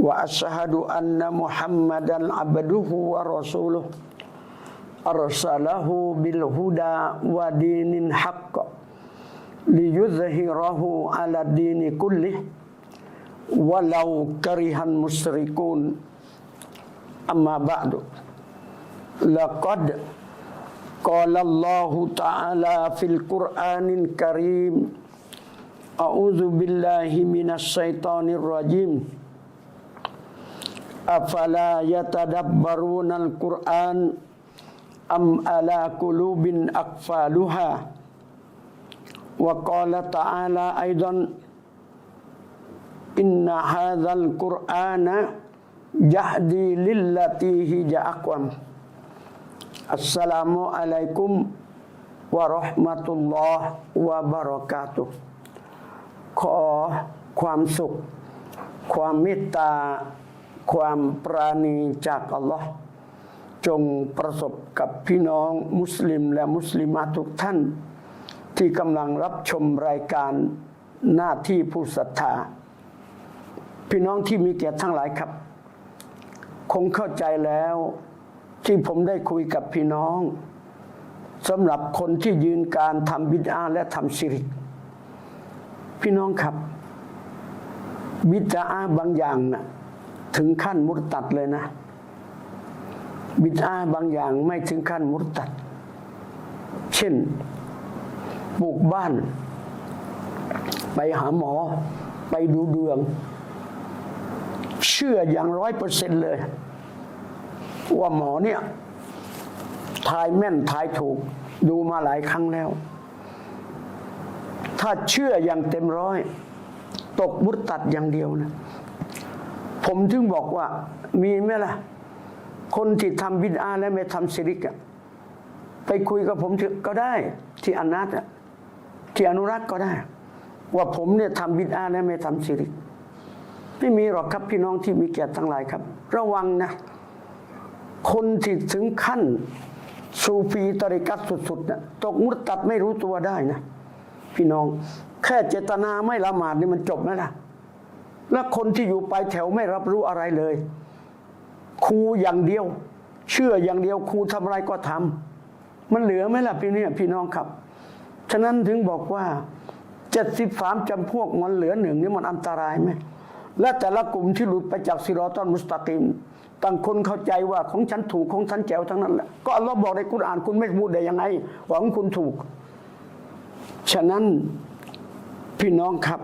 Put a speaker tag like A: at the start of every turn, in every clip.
A: وأشهد أن محمدا عبده ورسوله أرسله بالهدى ودين الحق ليظهره على الدين كله ولو كره المشركون أما بعد لقد قال الله تعالى في القرآن الكريم أعوذ بالله من الشيطان الرجيم أفلا يتدبرون القرآن أم على قلوب أقفالها وقال تعالى أيضا إن هذا القرآن يهدي للتي هي أقوم อัสสลามุอะลัยกุมวะเราะห์มะตุลลอฮ์วะบะเราะกาตุฮ์ขอความสุข ความเมตตา ความปราณีจากอัลลอฮ์จงประสบกับพี่น้องมุสลิมและมุสลิมาทุกท่าน ที่กำลังรับชมรายการหน้าที่ผู้ศรัทธา พี่น้องที่มีเกียรติทั้งหลายครับ คงเข้าใจแล้วที่ผมได้คุยกับพี่น้องสำหรับคนที่ยืนการทำบิดาและทำชิริก พี่น้องครับ บิดาบางอย่างนะ่ะ ถึงขั้นมุตตัดเลยนะ บิดาบางอย่างไม่ถึงขั้นมุตตัด เช่นปลูกบ้าน ไปหาหมอ ไปดูดวง เชื่ออย่างร้อยเปอร์เซ็นต์เลย ว่าหมอเนี่ยทายแม่นทายถูกดูมาหลายครั้งแล้ว ถ้าเชื่ออย่างเต็มร้อย ตกมุตตัดอย่างเดียวนะ ผมถึงบอกว่า มีไหมล่ะ คนที่ทำบิดอาและไม่ทำสิริกอะไปคุยกับผมก็ได้ ที่อนัตอะที่อนุรักษ์ก็ได้ ว่าผมเนี่ยทำบิดอาและไม่ทำสิริก ไม่มีหรอกครับพี่น้องที่มีเกียรติทั้งหลายครับ ระวังนะ คนที่ถึงขั้นสูฟีตริกัตสุดๆนะตกมุตตัดไม่รู้ตัวได้นะ พี่น้อง แค่เจตนาไม่ละหมาดนี่มันจบไหมล่ะ แล้วคนที่อยู่ปลายแถวไม่รับรู้อะไรเลยครูอย่างเดียว เชื่ออย่างเดียวครูทำอะไรก็ทำมันเหลือไหมล่ะพี่เนี่ยพี่น้องครับ ฉะนั้นถึงบอกว่าเจ็ดสิบสามจำพวกมันเหลือหนึ่งนี่มันอันตรายไหมและแต่ละกลุ่มที่หลุดไปจากซิรอตอนมุสตากิมต่างคนเข้าใจว่าของฉันถูกของฉันแจ๋วทั้งนั้นแหละก็อัลลอฮ์บอกในกุรอานคุณไม่พูดได้ยังไงหว่าของคุณถูก ฉะนั้นพี่น้องครับ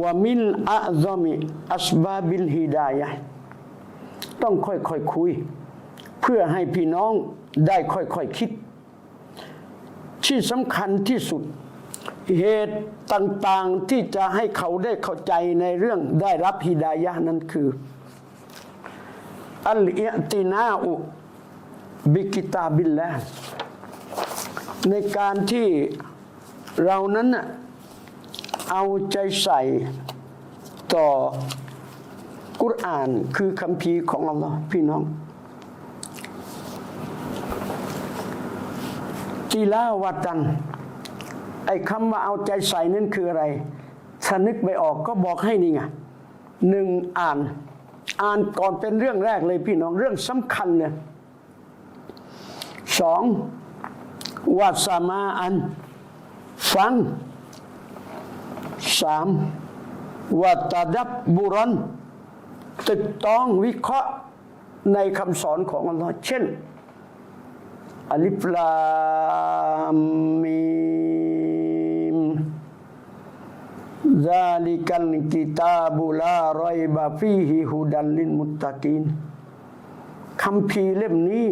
A: ว่ามินอะซอมิอัสบาบิลฮิดายะต้องค่อยๆคคุย เพื่อให้พี่น้องได้ค่อยๆคคิด ที่สำคัญที่สุดเหตุต่างๆที่จะให้เขาได้เข้าใจในเรื่องได้รับฮิดายะนั้นคือ อัลอิตินาอุบิกิตาบิลละในการที่เรานั้นน่ะ เอาใจใส่ต่อกุรอานคือคำพีของอัลลอฮ์พี่น้องกีลาวาตันไอ้คำว่าเอาใจใส่นั่นคืออะไรถ้านึกไม่ออกก็บอกให้นี่ไงหนึ่งอ่าน อ่านก่อนเป็นเรื่องแรกเลยพี่น้องเรื่องสำคัญเนี่ยสองวัสมาอัน ฟัง สามว่าตาดับบุรันติดต้องวิเคราะห์ในคำสอนของอัลลอฮ์เช่นอัลิฟลามีมซาลิกันกิตาบุลาไรยบาฟีฮิฮูดันลินมุตตะกินคำพีเล่มนี้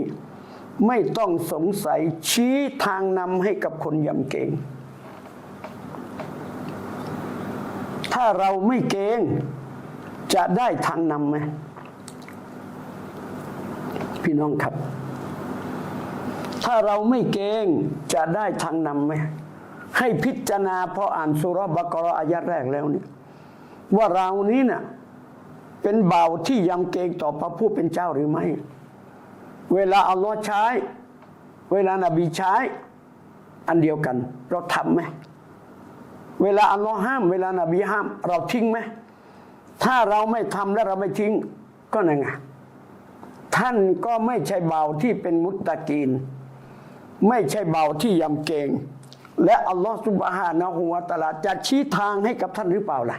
A: ไม่ต้องสงสัยชี้ทางนำให้กับคนยำเก่ง ถ้าเราไม่เกงจะได้ทางนำไหมพี่น้องครับ ถ้าเราไม่เกงจะได้ทางนำไหมให้พิจารณาพออ่านสุรบกรออายัดแรกแล้วเนี่ยว่าเรานี้น่ะเป็นบ่าวที่ยำเกรงต่อพระผู้เป็นเจ้าหรือไม่ เวลาอัลลอฮ์ใช้ เวลานบีใช้ อันเดียวกัน เราทำไหม เวลาอัลลอฮ์ห้าม เวลานบีห้าม เราทิ้งไหมถ้าเราไม่ทำและเราไม่ทิ้งก็นั่นไงท่านก็ไม่ใช่เบาที่เป็นมุตตะกีน ไม่ใช่เบาที่ยำเกรงและอัลลอฮฺสุบฮานะฮูวตะอาลาจะชี้ทางให้กับท่านหรือเปล่าล่ะ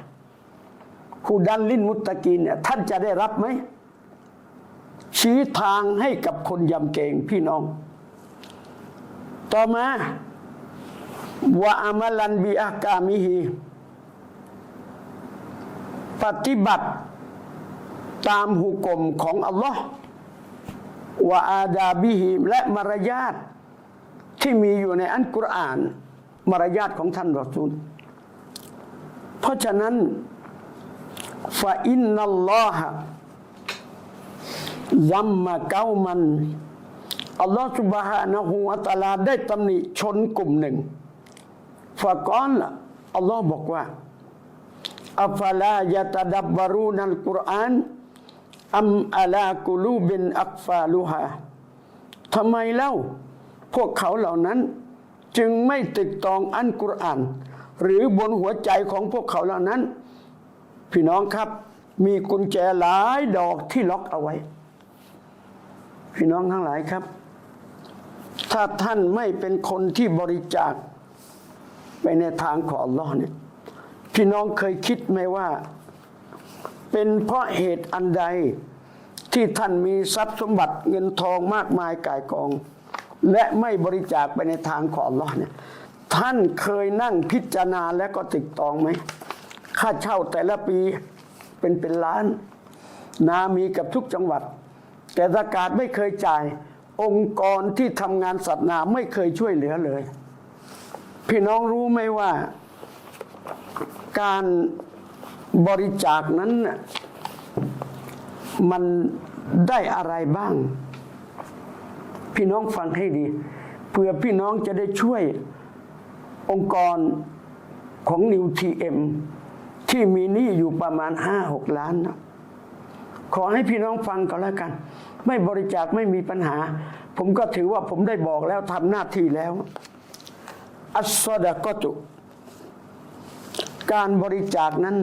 A: ฮูดันลินมุตตะกีนเนี่ยท่านจะได้รับไหมชี้ทางให้กับคนยำเกรงพี่น้อง ต่อมา วะอามัลันบิอากามิฮีปฏิบัติตามหุกมของอัลลอฮ์วะอาดาบิฮิและมารยาทที่มีอยู่ในอันกุรอาน มารยาทของท่านรอซูล เพราะฉะนั้นฟาอินนัลลอฮะซัมมาเกามัน อัลลอฮฺสุบฮานะฮูวะตะอาลาได้ตำหนิชนกลุ่มหนึ่ง ฟะกอนอัลลอฮ์บอกว่าอัฟลายะตะดับบารูนัลกุรอานอัมอาลากุลูบินอักฟาลูฮาทำไมเล่า พวกเขาเหล่านั้น จึงไม่ติดตองอันกุรอาน หรือบนหัวใจของพวกเขาเหล่านั้น พี่น้องครับ มีกุญแจหลายดอกที่ล็อกเอาไว้ พี่น้องทั้งหลายครับ ถ้าท่านไม่เป็นคนที่บริจาค ไปในทางของอัลลอฮ์เนี่ยพี่น้องเคยคิดไหมว่า เป็นเพราะเหตุอันใดที่ท่านมีทรัพย์สมบัติเงินทองมากมายกายกอง และไม่บริจาคไปในทางของอัลลอฮ์เนี่ยท่านเคยนั่งพิจารณาและก็ติดตองไหมค่าเช่าแต่ละปีเป็นเป็นล้าน นามีกับทุกจังหวัด แต่สกาศไม่เคยจ่ายองค์กรที่ทำงานศาสนาไม่เคยช่วยเหลือเลย พี่น้องรู้ไหมว่า การบริจาคนั้นน่ะมันได้อะไรบ้าง พี่น้องฟังให้ดีเพื่อพี่น้องจะได้ช่วยองค์กรของนิวทีเอ็มที่มีหนี้อยู่ประมาณห้าหกล้านนะขอให้พี่น้องฟังก็แล้วกัน ไม่บริจาคไม่มีปัญหา ผมก็ถือว่าผมได้บอกแล้วทำหน้าที่แล้ว อัสซอดะกตุการบริจาคนั้น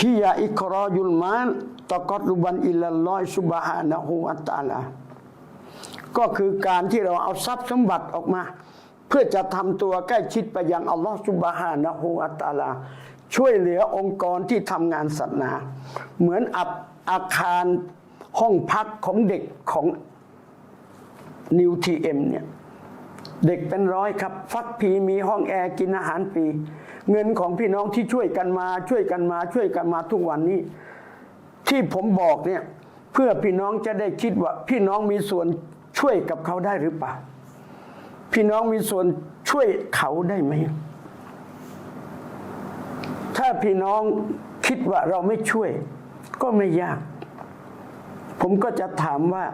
A: ฮิยาอิครอยุลมานตะกอรุบันอิลลัลอฮิซุบฮานะฮูวะตะอาลาก็คือการที่เราเอาทรัพย์สมบัติออกมา เพื่อจะทำตัวใกล้ชิดไปยังอัลลอฮฺซุบฮานะฮูวะตะอาลา ช่วยเหลือองค์กรที่ทำงานศาสนา เหมือนอับอาคารห้องพักของเด็กของนิวทีเอ็มเนี่ย เด็กเป็นร้อยครับ ฟักพีมีห้องแอร์กินอาหารฟรีเงินของพี่น้องที่ช่วยกันมาช่วยกันมาช่วยกันมาทุกวันนี้ ที่ผมบอกเนี่ยเพื่อพี่น้องจะได้คิดว่า พี่น้องมีส่วนช่วยกับเขาได้หรือเปล่า พี่น้องมีส่วนช่วยเขาได้ไหมถ้าพี่น้องคิดว่าเราไม่ช่วย ก็ไม่ยาก ผมก็จะถามว่า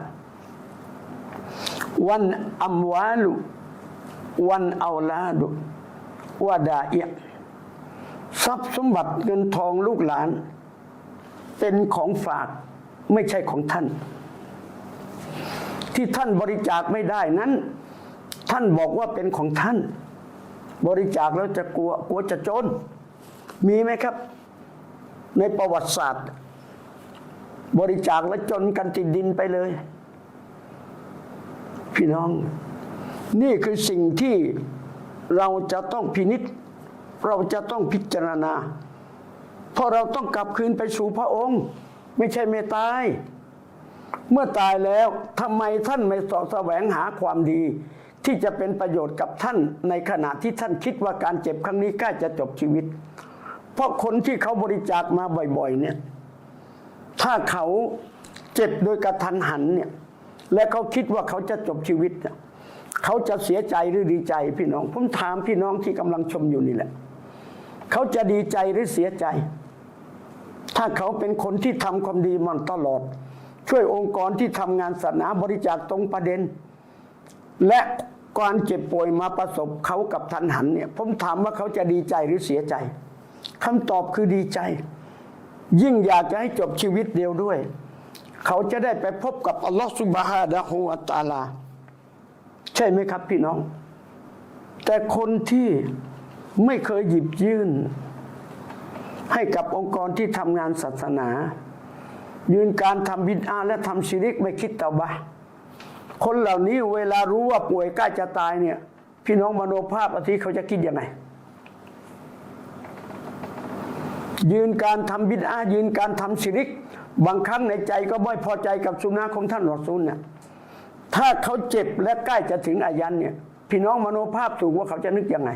A: วันอัมวาลุ วันเอาลาดุว่าดาเอียทรัพย์สมบัติเงินทองลูกหลาน เป็นของฝากไม่ใช่ของท่าน ที่ท่านบริจาคไม่ได้นั้น ท่านบอกว่าเป็นของท่าน บริจาคแล้วจะกลัวกลัวจะจน มีไหมครับ ในประวัติศาสตร์ บริจาคแล้วจนกันติดดินไปเลย พี่น้อง นี่คือสิ่งที่เราจะต้องพินิษเราจะต้องพิจารณา เพราะเราต้องกลับคืนไปสู่พระองค์ ไม่ใช่ไม่ตาย เมื่อตายแล้วทำไมท่านไม่สาะแสวงหาความดี ที่จะเป็นประโยชน์กับท่านในขณะที่ท่านคิดว่าการเจ็บครั้งนี้ใกล้จะจบชีวิต เพราะคนที่เขาบริจาคมาบ่อย ๆ เนี่ย ถ้าเขาเจ็บโดยกระทันหันเนี่ย และเขาคิดว่าเขาจะจบชีวิตเนี่ย เขาจะเสียใจหรือดีใจพี่น้อง ผมถามพี่น้องที่กำลังชมอยู่นี่แหละ เขาจะดีใจหรือเสียใจ ถ้าเขาเป็นคนที่ทำความดีมันตลอด ช่วยองค์กรที่ทำงานศาสนาบริจาคตรงประเด็น และการเจ็บป่วยมาประสบเขากับทันหันเนี่ยผมถามว่าเขาจะดีใจหรือเสียใจคำตอบคือดีใจ ยิ่งอยากจะให้จบชีวิตเดียวด้วย เขาจะได้ไปพบกับอัลลอฮฺสุบฮานะฮูวะตะอาลา ใช่ไหมครับพี่น้อง แต่คนที่ไม่เคยหยิบยื่น ให้กับองค์กรที่ทำงานศาสนา ยืนการทำบิดอาและทำชิริกไม่คิดเตาบะคนเหล่านี้เวลารู้ว่าป่วยใกล้จะตายเนี่ย พี่น้องมโนภาพอาทิเขาจะคิดยังไงยืนการทำบิดอายืนการทำชิริก บางครั้งในใจก็ไม่พอใจกับสุนาของท่านรอซูลเนี่ย ถ้าเขาเจ็บและใกล้จะถึงอายันเนี่ย พี่น้องมโนภาพถูกว่าเขาจะนึกยังไง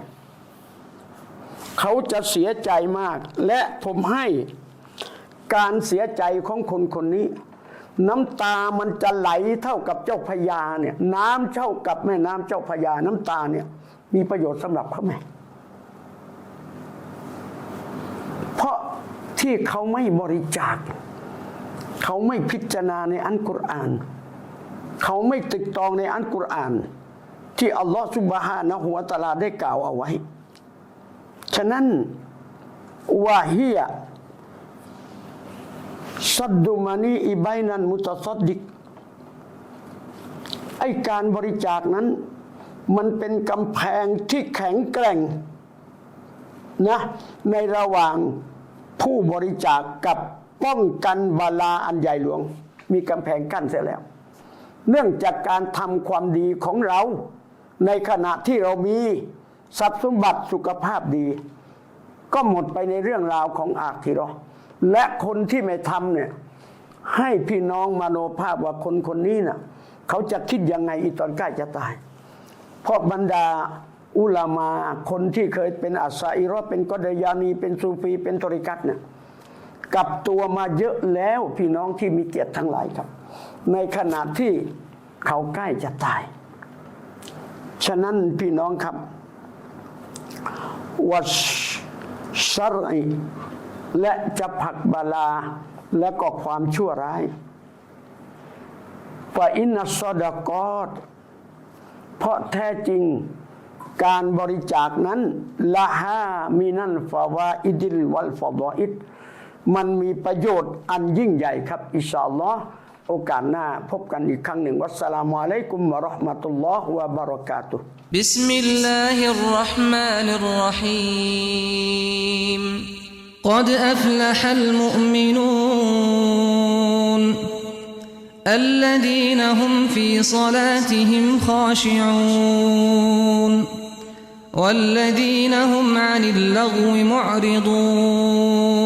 A: เขาจะเสียใจมาก และผมให้การเสียใจของคนคนนี้ น้ำตามันจะไหลเท่ากับเจ้าพญาเนี่ยน้ำเท่ากับแม่น้ำเจ้าพญาน้ำตาเนี่ย มีประโยชน์สำหรับเขาไหมเพราะที่เขาไม่บริจาค เขาไม่พิจารณาในอันกุรอาน เขาไม่ตึกตองในอันกุรอาน ที่อัลลอฮฺสุบฮานะฮุวตลาได้กล่าวเอาไว้ ฉะนั้นวาฮียสัดดุมานีอิบายนันมุตสัดดิกไอการบริจาคนั้น มันเป็นกำแพงที่แข็งแกร่งนะในระหว่างผู้บริจาคกับป้องกันบาลาอันใหญ่หลวง มีกำแพงกั้นเสียแล้ว เนื่องจากการทำความดีของเรา ในขณะที่เรามีทรัพย์สมบัติสุขภาพดี ก็หมดไปในเรื่องราวของอาคิรอและคนที่ไม่ทำเนี่ยให้พี่น้องมโนภาพว่าคนคนนี้น่ะเขาจะคิดยังไงอีตอนใกล้จะตาย เพราะบรรดาอุลามาคนที่เคยเป็นอัสซาอิรอเป็นกอดยานีเป็นซูฟีเป็นตริกัตเนี่ยกลับตัวมาเยอะแล้วพี่น้องที่มีเกียรติทั้งหลายครับ ในขณะที่เขาใกล้จะตาย ฉะนั้นพี่น้องครับวัชชรอและจะผักบาลาและก็ความชั่วร้ายฟาอินนัสอดากอตเพราะแท้จริงการบริจาคนั้นละฮามีนั่นฟาวาอิดิลวัลฟอดออิดมันมีประโยชน์อันยิ่งใหญ่ครับ อิชาอัลลอฮ์ โอกาสหน้าพบกันอีกครั้งหนึ่ง วัสสลามุอะลัยกุมวะเราะห์มะตุลลอฮ์วะบะเราะกาตุฮ์
B: بسم الله الرحمن الرحيم قد أفلح المؤمنون الذين هم في صلاتهم خاشعون والذين هم عن اللغو معرضون